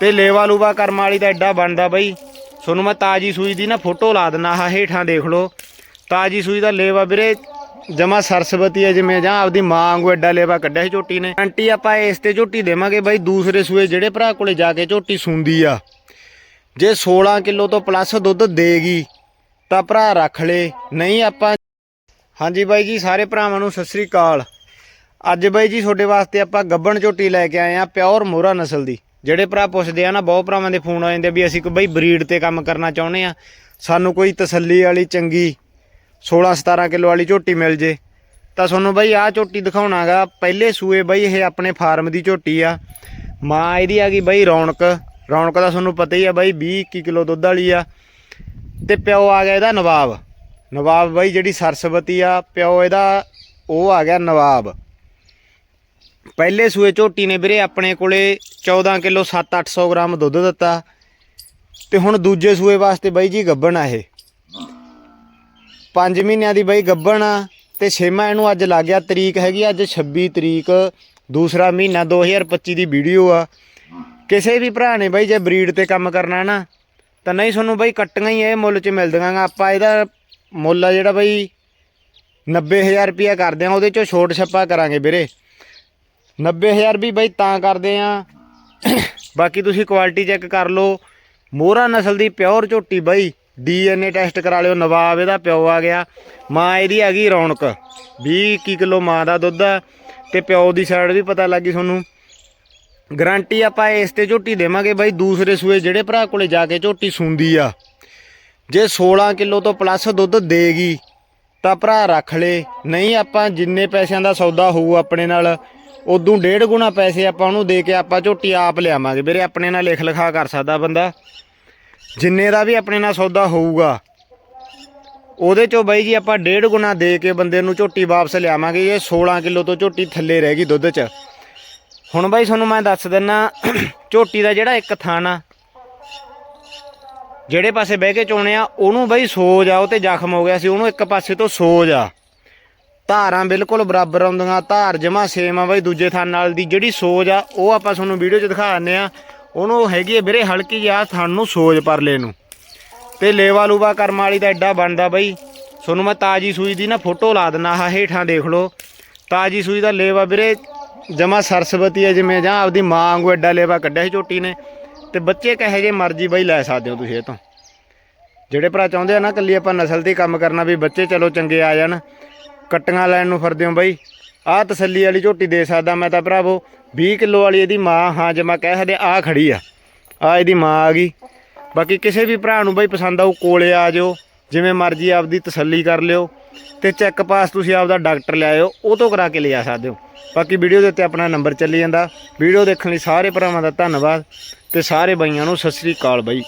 ਤੇ ਲੇਵਾ ਲੂਵਾ ਕਰਮ ਵਾਲੀ ਦਾ ਐਡਾ ਬਣਦਾ ਬਈ। ਤੁਹਾਨੂੰ ਮੈਂ ਤਾਜੀ ਸੂਈ ਦੀ ਨਾ ਫੋਟੋ ਲਾ ਦਿੰਦਾ ਆਹ ਹੇਠਾਂ ਦੇਖ ਲਓ। ਤਾਜੀ ਸੂਈ ਦਾ ਲੇਵਾ ਵੀਰੇ, ਜਮਾ ਸਰਸਵਤੀ ਹੈ ਜਿਵੇਂ, ਜਾਂ ਆਪਦੀ ਮਾਂ ਵਾਂਗੂ ਐਡਾ ਲੇਵਾ ਕੱਢਿਆ ਸੀ ਝੋਟੀ ਨੇ। ਆਂਟੀ, ਆਪਾਂ ਇਸ ਤੇ ਝੋਟੀ ਦੇਵਾਂਗੇ ਬਾਈ, ਦੂਸਰੇ ਸੂਏ ਜਿਹੜੇ ਭਰਾ ਕੋਲੇ ਜਾ ਕੇ ਝੋਟੀ ਸੁੰਦੀ ਆ। ਜੇ 16 ਕਿਲੋ ਤੋਂ ਪਲੱਸ ਦੁੱਧ ਦੇਗੀ, ਤਾਂ ਭਰਾ ਰੱਖ ਲੇ, ਨਹੀਂ ਆਪਾਂ ਹਾਂਜੀ ਬਾਈ ਜੀ, ਸਾਰੇ ਭਰਾਵਾਂ ਨੂੰ ਸਤਿ ਸ੍ਰੀ ਅਕਾਲ। ਅੱਜ ਬਾਈ ਜੀ, ਤੁਹਾਡੇ ਵਾਸਤੇ ਆਪਾਂ ਗੱਬਣ ਝੋਟੀ ਲੈ ਕੇ ਆਏ ਆ ਪਿਓਰ ਮੋਹਰਾ ਨਸਲ ਦੀ। ਜਿਹੜੇ ਭਰਾ ਪੁੱਛਦੇ ਆ ਨਾ, ਬਹੁਤ ਭਰਾਵਾਂ ਦੇ ਫੋਨ ਆ ਜਾਂਦੇ ਵੀ ਅਸੀਂ ਕੋਈ ਬਈ ਬਰੀਡ ਤੇ ਕੰਮ ਕਰਨਾ ਚਾਹੁੰਦੇ ਆ। ਸਾਨੂੰ ਕੋਈ ਤਸੱਲੀ ਵਾਲੀ, ਚੰਗੀ 16 17 ਕਿਲੋ ਵਾਲੀ ਝੋਟੀ ਮਿਲ ਜੇ। ਤਾਂ ਤੁਹਾਨੂੰ ਬਈ ਆਹ ਝੋਟੀ ਦਿਖਾਉਣਾਗਾ। ਪਹਿਲੇ ਸੂਏ ਬਈ ਇਹ ਆਪਣੇ ਫਾਰਮ ਦੀ ਝੋਟੀ ਆ। ਮਾਂ ਇਹਦੀ ਆ ਗਈ ਬਈ ਰੌਣਕ। ਰੌਣਕ ਦਾ ਤੁਹਾਨੂੰ ਪਤਾ ਹੀ ਆ ਬਈ 20 21 ਕਿਲੋ ਦੁੱਧ ਵਾਲੀ ਆ। ਤੇ ਪਿਓ ਆ ਗਿਆ ਇਹਦਾ ਨਵਾਬ। ਨਵਾਬ ਬਈ ਜਿਹੜੀ ਸਰਸਵਤੀ ਆ, ਪਿਓ ਇਹਦਾ ਉਹ ਆ ਗਿਆ ਨਵਾਬ। ਪਹਿਲੇ ਸੂਏ ਝੋਟੀ ਨੇ ਵੀਰੇ ਆਪਣੇ ਕੋਲੇ 14 ਕਿਲੋ 7-800 ਗ੍ਰਾਮ ਦੁੱਧ ਦਿੱਤਾ। ਤੇ ਹੁਣ ਦੂਜੇ ਸੂਏ ਵਾਸਤੇ ਬਈ ਜੀ ਗੱਬਣ ਆ ਇਹ। 5 ਮਹੀਨਿਆਂ ਦੀ ਬਈ ਗੱਬਣ ਆ ਤੇ ਛੇਵਾਂ ਇਹਨੂੰ ਅੱਜ ਲੱਗ ਗਿਆ ਤਰੀਕ ਹੈਗੀ ਅੱਜ 26 ਤਰੀਕ, ਦੂਸਰਾ ਮਹੀਨਾ 2025 ਦੀ ਵੀਡੀਓ ਆ। ਕਿਸੇ ਵੀ ਭਰਾ ਨੇ ਬਾਈ ਜੇ ਬਰੀਡ ਤੇ ਕੰਮ ਕਰਨਾ ਨਾ, ਤਾਂ ਨਹੀਂ ਤੁਹਾਨੂੰ ਬਾਈ ਕੱਟੀਆਂ ਹੀ ਇਹ ਮੁੱਲ 'ਚ ਮਿਲ ਦੀਆਂ ਆਪਾਂ ਇਹਦਾ ਮੁੱਲ ਆ ਜਿਹੜਾ ਬਈ 90000 ਰੁਪਿਆ ਕਰਦੇ ਆ, ਉਹਦੇ ਚੋਂ ਛੋਟ ਛੱਪਾ ਕਰਾਂਗੇ ਵੀਰੇ। 90000 ਵੀ ਬਈ ਤਾਂ ਕਰਦੇ ਆ। ਬਾਕੀ ਤੁਸੀਂ ਕੁਆਲਿਟੀ ਚੈੱਕ ਕਰ ਲਓ। ਮੋਹਰਾ ਨਸਲ ਦੀ ਪਿਓਰ ਝੋਟੀ ਬਈ। ਡੀਐਨਏ ਟੈਸਟ ਕਰਾ ਲਿਓ, ਨਵਾਬ ਇਹਦਾ ਪਿਓ ਆ ਗਿਆ। ਮਾਂ ਇਹਦੀ ਹੈਗੀ ਰੌਣਕ। 20 21 ਕਿਲੋ ਮਾਂ ਦਾ ਦੁੱਧ ਆ ਤੇ ਪਿਓ ਦੀ ਸਾਈਡ ਵੀ ਪਤਾ ਲੱਗੀ ਤੁਹਾਨੂੰ। ਗਾਰੰਟੀ ਆਪਾਂ ਇਸ ਤੇ ਝੋਟੀ ਦੇਵਾਂਗੇ ਬਾਈ। ਦੂਸਰੇ ਸੂਏ ਜਿਹੜੇ ਭਰਾ ਕੋਲੇ ਜਾ ਕੇ ਝੋਟੀ ਸੁੰਦੀ ਆ। ਜੇ 16 ਕਿਲੋ ਤੋਂ ਪਲੱਸ ਦੁੱਧ ਦੇਗੀ, ਤਾਂ ਭਰਾ ਰੱਖ ਲੇ। ਨਹੀਂ ਆਪਾਂ ਜਿੰਨੇ ਪੈਸਿਆਂ ਦਾ ਸੌਦਾ ਹੋਊ ਆਪਣੇ ਨਾਲ ਉਦੋਂ ਡੇਢ ਗੁਣਾ ਪੈਸੇ ਆਪਾਂ ਉਹਨੂੰ ਦੇ ਕੇ ਆਪਾਂ ਝੋਟੀ ਆਪ ਲਿਆਵਾਂਗੇ। ਵੀਰੇ, ਆਪਣੇ ਨਾਲ ਲਿਖ ਲਿਖਾ ਕਰ ਸਕਦਾ ਬੰਦਾ। ਜਿੰਨੇ ਦਾ ਵੀ ਆਪਣੇ ਨਾਲ ਸੌਦਾ ਹੋਊਗਾ, ਉਹਦੇ ਚੋਂ ਬਾਈ ਜੀ ਆਪਾਂ ਡੇਢ ਗੁਣਾ ਦੇ ਕੇ ਬੰਦੇ ਨੂੰ ਝੋਟੀ ਵਾਪਸ ਲਿਆਵਾਂਗੇ। ਇਹ 16 ਕਿਲੋ ਤੋਂ ਝੋਟੀ ਥੱਲੇ ਰਹਿ ਗਈ ਦੁੱਧ 'ਚ। ਹੁਣ ਬਾਈ, ਤੁਹਾਨੂੰ ਮੈਂ ਦੱਸ ਦਿੰਨਾ, ਝੋਟੀ ਦਾ ਜਿਹੜਾ ਇੱਕ ਥਣ ਆ ਜਿਹੜੇ ਪਾਸੇ ਬਹਿ ਕੇ ਚੋਣੇ ਆ, ਉਹਨੂੰ ਬਾਈ ਸੋਜ ਆ, ਉਹ ਤੇ ਜ਼ਖਮ ਹੋ ਗਿਆ ਸੀ, ਉਹਨੂੰ ਇੱਕ ਪਾਸੇ ਤੋਂ ਸੋਜ ਆ। ਧਾਰਾਂ ਬਿਲਕੁਲ ਬਰਾਬਰ ਆਉਂਦੀਆਂ, ਧਾਰ ਜਮਾ ਸੇਮ ਆ ਬਾਈ ਦੂਜੇ ਥਣ ਨਾਲ ਦੀ, ਜਿਹੜੀ ਸੋਜ ਆ, ਉਹ ਆਪਾਂ ਤੁਹਾਨੂੰ ਵੀਡੀਓ 'ਚ ਦਿਖਾ ਦਿੰਨੇ ਆ। ਉਹਨੂੰ ਹੈਗੀ ਹੈ ਵੀਰੇ ਹਲਕੀ ਆ ਥਣ ਨੂੰ ਸੋਜ ਪਰਲੇ ਨੂੰ। ਤੇ ਲੇਵਾ ਲੂਵਾ ਕਰਮ ਵਾਲੀ ਦਾ ਐਡਾ ਬਣਦਾ ਬਈ। ਤੁਹਾਨੂੰ ਮੈਂ ਤਾਜੀ ਸੂਈ ਦੀ ਨਾ ਫੋਟੋ ਲਾ ਦਿੰਨਾ ਆਹ ਹੇਠਾਂ ਦੇਖ ਲਓ। ਤਾਜੀ ਸੂਈ ਦਾ ਲੇਵਾ ਵੀਰੇ ਜਮਾ ਸਰਸਵਤੀ ਹੈ ਜਿਵੇਂ ਜਾਂ ਆਪਦੀ ਮਾਂ ਵਾਂਗੂ ਐਡਾ ਲੇਵਾ ਕੱਢਿਆ ਸੀ ਝੋਟੀ ਨੇ। ਤੇ ਬੱਚੇ ਕਹੇ ਜੇ ਮਰਜ਼ੀ ਬਈ ਲੈ ਸਕਦੇ ਹੋ ਤੁਸੀਂ ਇਹ ਤੋਂ। ਜਿਹੜੇ ਭਰਾ ਚਾਹੁੰਦੇ ਆ ਨਾ ਕੱਲੀ ਆਪਾਂ ਨਸਲ ਤੇ ਕੰਮ ਕਰਨਾ, ਵੀ ਬੱਚੇ ਚਲੋ ਚੰਗੇ ਆ ਜਾਣ। ਕੱਟੀਆਂ ਲੈਣ ਨੂੰ ਫਿਰਦੇ ਹੋ ਬਾਈ। ਆਹ ਤਸੱਲੀ ਵਾਲੀ ਝੋਟੀ ਦੇ ਸਕਦਾ ਮੈਂ ਤਾਂ ਭਰਾਵੋ। 20 ਕਿਲੋ ਵਾਲੀ ਇਹਦੀ ਮਾਂ, ਹਾਂ ਜੇ ਮੈਂ ਕਹਿ ਸਕਦੇ ਆ ਖੜੀ ਆ। ਆ ਇਹਦੀ ਮਾਂ ਆ ਗਈ। ਬਾਕੀ ਕਿਸੇ ਵੀ ਭਰਾ ਨੂੰ ਬਾਈ ਪਸੰਦ ਆਊ, ਕੋਲੇ ਆ ਜਾਓ ਜਿਵੇਂ ਮਰਜ਼ੀ ਆਪਦੀ ਤਸੱਲੀ ਕਰ ਲਿਓ। ਤੇ ਚੈੱਕ ਪਾਸ ਤੁਸੀਂ ਆਪਦਾ ਡਾਕਟਰ ਲਿਆਇਓ ਉਹ ਤੋਂ ਕਰਾ ਕੇ ਲਿਆ ਸਕਦੇ ਹੋ। ਬਾਕੀ ਵੀਡੀਓ ਦੇ ਉੱਤੇ ਆਪਣਾ ਨੰਬਰ ਚੱਲੀ ਜਾਂਦਾ। ਵੀਡੀਓ ਦੇਖਣ ਲਈ ਸਾਰੇ ਭਰਾਵਾਂ ਦਾ ਧੰਨਵਾਦ। ਤੇ ਸਾਰੇ ਬਾਈਆਂ ਨੂੰ ਸਤਿ ਸ੍ਰੀ ਅਕਾਲ ਬਾਈ।